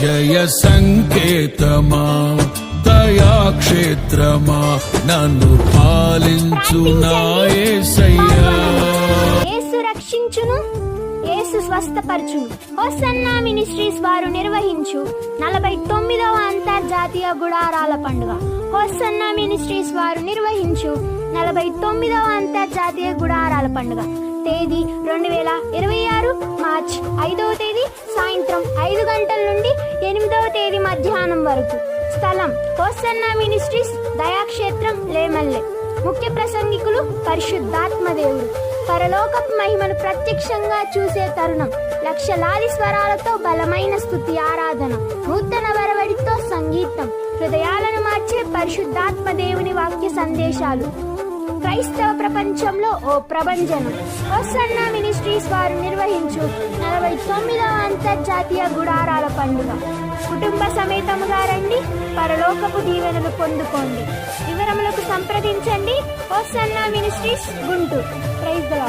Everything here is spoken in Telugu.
జయ సంకేతమా దయాక్షేత్రమా నన్ను పాలించు నాయసయ్యా యేసు రక్షించును యేసు స్వస్థపరచును. హోసన్నా మినిస్ట్రీస్ వారు నిర్వహించు. నలభై తొమ్మిదవ అంతర్జాతీయ గుడారాల పండుగ. హోసన్నా మినిస్ట్రీస్ వారు నిర్వహించు. నలభై తొమ్మిదవ అంతర్జాతీయ గుడారాల పండుగ. తేదీ రెండు వేల ఇరవై ఆరు మార్చ్ ఐదవ తేదీ. మధ్యాహ్నం వరకు. స్థలం హోసన్న మినిస్ట్రీస్ దయాక్షేత్రం లేమల్లె. ముఖ్య ప్రసంగికులు పరిశుద్ధాత్మ పరలోక పరలోకపు మహిమను ప్రత్యక్షంగా చూసే తరుణం. లక్షలాది స్వరాలతో బలమైన స్థుతి ఆరాధన. నూతన వరవడితో సంగీతం. హృదయాలను మార్చే పరిశుద్ధాత్మ దేవుని వాక్య సందేశాలు. క్రైస్తవ ప్రపంచంలో ఓ ప్రభంజనం. హోసన్న మినిస్ట్రీస్ వారు నిర్వహించు నలభై తొమ్మిదవ అంతర్జాతీయ గుడారాల పండుగ. కుటుంబ సమేతముగా రండి పరలోకపు దీవెనలు పొందుకోండి. వివరములకు సంప్రదించండి. Hosanna ministries Guntur. Praise the